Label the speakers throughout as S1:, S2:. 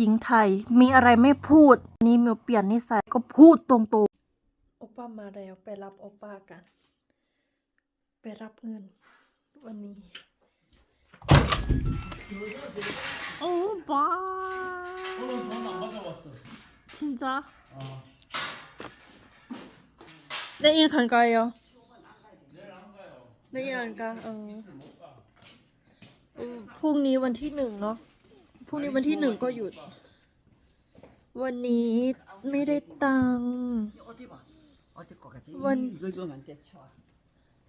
S1: หญิงไทยมีอะไรไม่พูด นี่มิวเปลี่ยนนิสัยก็พูดตรงๆโอป้ามาแล้วไปรับอป้ากัน ไปรับเงิน วันนี้โอ้ป้า
S2: จริงจ้ะได้
S1: ยิ
S2: น
S1: คันไกล
S2: อะได้ยิ
S1: นคันไก
S2: ลเออ
S1: พรุ่งนี้วันที่หนึ่งเนาะ พรุ่งนี้วันที่หนึ่งก็หยุด วันนี้ไม่ได้ตังค์
S3: วัน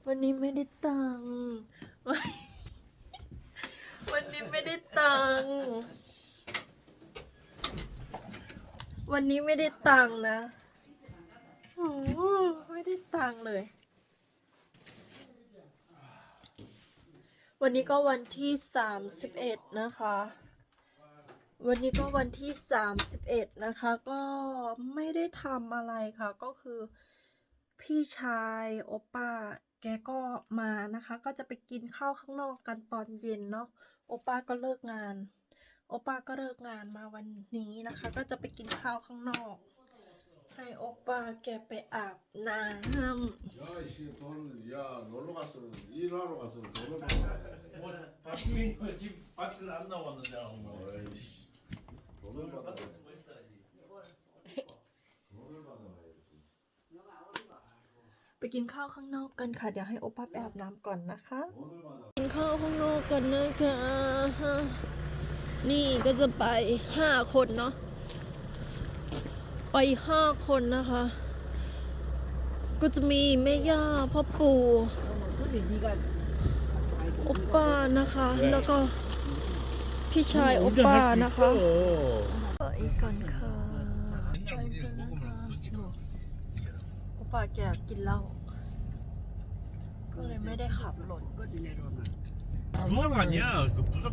S1: วันนี้ไม่ได้ตังค์วันนี้ไม่ได้ตังค์วันนี้ไม่ได้ตังค์นะโอ้ไม่ได้ตังค์เลย วันนี้ก็วันที่สามสิบเอ็ดนะคะ วันนี้ก็วันที่สามสิบเอ็ดนะคะ ก็ไม่ได้ทำอะไรค่ะ ก็คือ พี่ชายโอป้า แกก็มานะคะ ก็จะไปกินข้าวข้างนอกกันตอนเย็นเนาะ โอป้าก็เลิกงาน โอป้าก็เลิกงานมาวันนี้นะคะ ก็จะไปกินข้าวข้างนอก ให้โอป้าแกไปอาบน้ำ
S4: 야이씨 돈을 야 놀러 갔으면 일하러 갔으면 돈을 받아
S2: 뭐 박주인 거 지금 밭을 안 나왔는데 뭐.
S4: 아이씨 돈을 받아
S2: 뭐 있어야지.
S4: 돈을 받아야지
S1: ไปกินข้าวข้างนอกกันค่ะ เดี๋ยวให้โอป้าไปอาบน้ำก่อนนะคะ
S4: 돈을 받아
S1: กินข้าวข้างนอกกันนะคะนี่ก็จะไปห้าคนเนาะ ไปห้าคนนะคะ ก็จะมีแม่ย่าพ่อปู่
S3: 근데 네가
S1: โอป้านะคะ แล้วก็ พี่ชายโอป้านะคะไปกันค่ะไปกันนะคะโอป้าแกกินเหล้าก็เลยไม่ได้ขับรถ
S3: 거지 내려오면.
S2: 부석 아니야. 그 부석.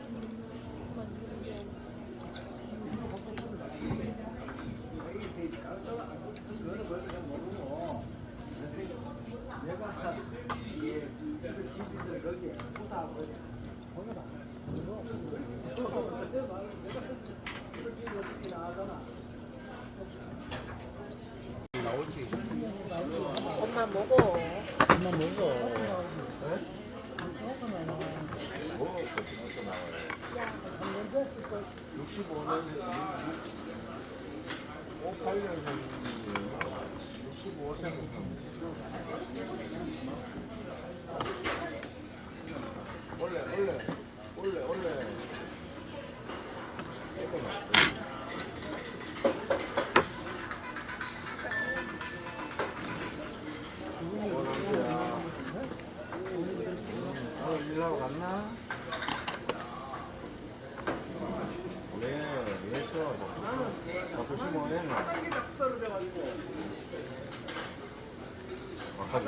S1: 엄마 먹어.
S2: 엄마 먹어.
S4: 65년, 68년생, 65세 하러 갔나? 왜, 왜 쉬어? 자꾸 심어해, 너. 아까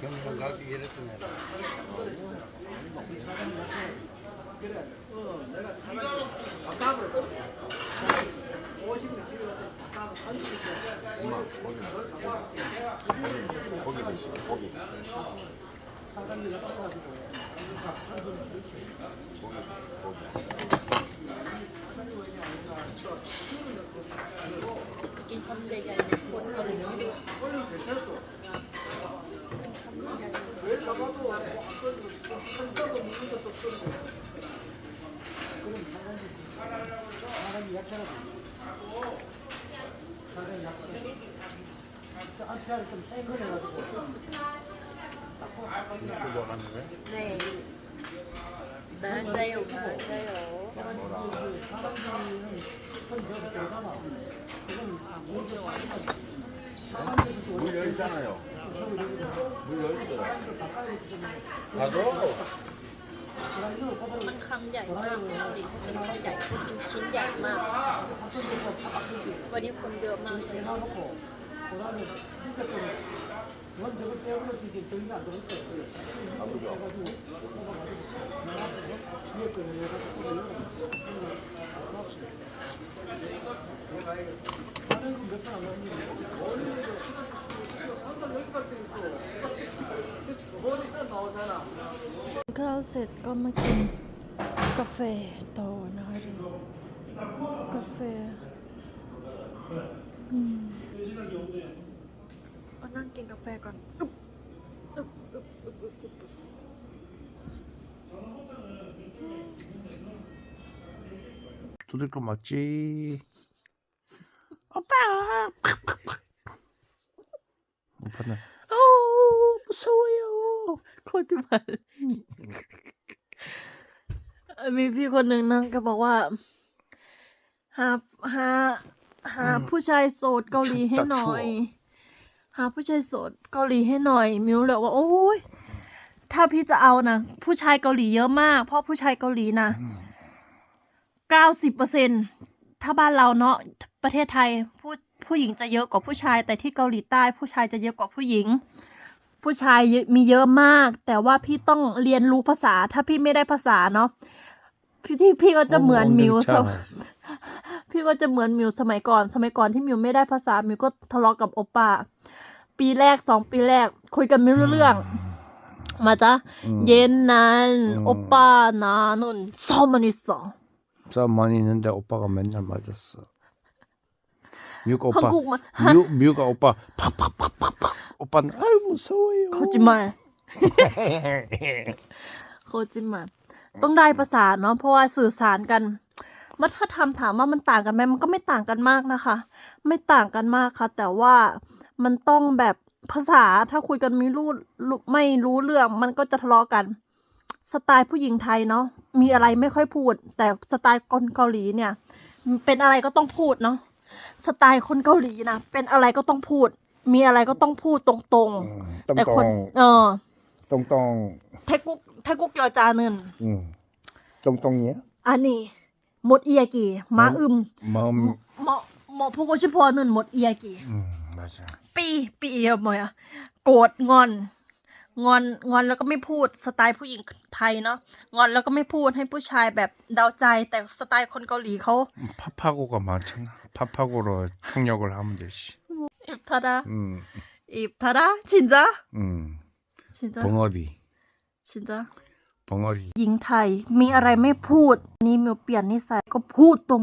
S2: 경북 가기 이랬으면
S4: 그래 거기 드시고 거기 거기. 거기.
S1: 이게 전대기 아니고 사장님
S4: 약해라도 튜브 하는 거야?
S1: 네. 맞아요, 맞아요.
S4: 물 열있잖아요. 물 열있어요.
S2: 가져.
S1: มันคำใหญ่มากปกติถ้ากินคำใหญ่ก็กินชิ้นใหญ่มาก วันนี้คนเยอะมากเลย
S4: 아프죠?
S1: 그 ข้าวเสร็จก็มากินกาแฟต่อนะคะดูกาแฟอืมเอานั่ง กินกาแฟก่อนอึ๊บอึ๊บอึ๊บอึ๊บอึ๊บอึ๊บ
S2: 두들 거 맞지?
S1: 오빠
S2: 오빠는
S1: 어 무서워요 거짓말 มีพี่คนหนึ่งนะก็บอกว่า หาหาหาผู้ชายโสดเกาหลีให้หน่อย ห าผู้ชายโสดเกาหลีให้หน่อย มิวเลยว่าโอ้ยถ้าพี่จะเอานะ ผู้ชายเกาหลีเยอะมาก เพราะผู้ชายเกาหลีนะเก้าสิบเปอร์เซ็นถ้าบ้านเราเนาะประเทศไทยผู้ผู้หญิงจะเยอะกว่าผู้ชาย แต่ที่เกาหลีใต้ผู้ชายจะเยอะกว่าผู้หญิง ผู้ชายเยอะมีเยอะมาก แต่ว่าพี่ต้องเรียนรู้ภาษา ถ้าพี่ไม่ได้ภาษาเนาะพี่ที่พี่ก็จะเหมือนมิวสมพี่ก็จะเหมือนมิวสมัยก่อน สมัยก่อนที่มิวไม่ได้ภาษามิวก็ทะเลาะกับโอป้า ปีแรกสองปีแรก คุยกันไม่รู้เรื่อง มาจ้ะเย็นนั้นโอป้านานุ่นซ้อมมันอีสอง
S2: ซ้อมมันอีนั่นแต่โอป้าก็เมือ
S1: นกั
S2: นมา
S1: จ้ะมิวกับโอป้ามิว
S2: มิวกับโอป้าปักปักปักปักพักโอป้าเอ้ยมุสวย
S1: โคจิมาโคจิมาต้องได้ภาษาเนาะเพราะว่าสื่อสารกันวัฒนธรรมถามว่ามันต่างกันไหมมันก็ไม่ต่างกันมากนะคะ ไม่ต่างกันมากค่ะ แต่ว่า มันต้องแบบภาษาถ้าคุยกันมีรู้ไม่รู้เรื่อง มันก็จะทะเลาะกัน สไตล์ผู้หญิงไทยเนาะมีอะไรไม่ค่อยพูด แต่สไตล์คนเกาหลีเนี่ย เป็นอะไรก็ต้องพูดเนาะสไตล์คนเกาหลีนะเป็นอะไรก็ต้องพูด มีอะไรก็ต้องพูดตรงตรงแต่คนเออ
S2: ตร
S1: งตรงแทกุกแทกุกยอจานึน
S2: ตรงตรงเนี้ย
S1: อันนี้หมดเอียกีมาอึมมาหมอพวกชิพอนึนหมดเอียกี
S2: 맞아.
S1: ปีปีเอียมอยอะโกรธงอน งอนงอนแล้วก็ไม่พูดสไตล์ผู้หญิงไทยเนาะงอนแล้วก็ไม่พูดให้ผู้ชายแบบเดาใจ แต่สไตล์คนเกาหลีเขา
S2: 파파고가 많잖아. 파파고로 통역을 하면 되지.
S1: อิบทาดา
S2: 응
S1: อิบทาดาชินจ้า
S2: 응.
S1: ชินจ้า
S2: 벙어리
S1: ชินจ้า
S2: 벙어리
S1: หญิงไทยมีอะไรไม่พูด นี่มิวเปลี่ยนนิสัยก็พูดตรง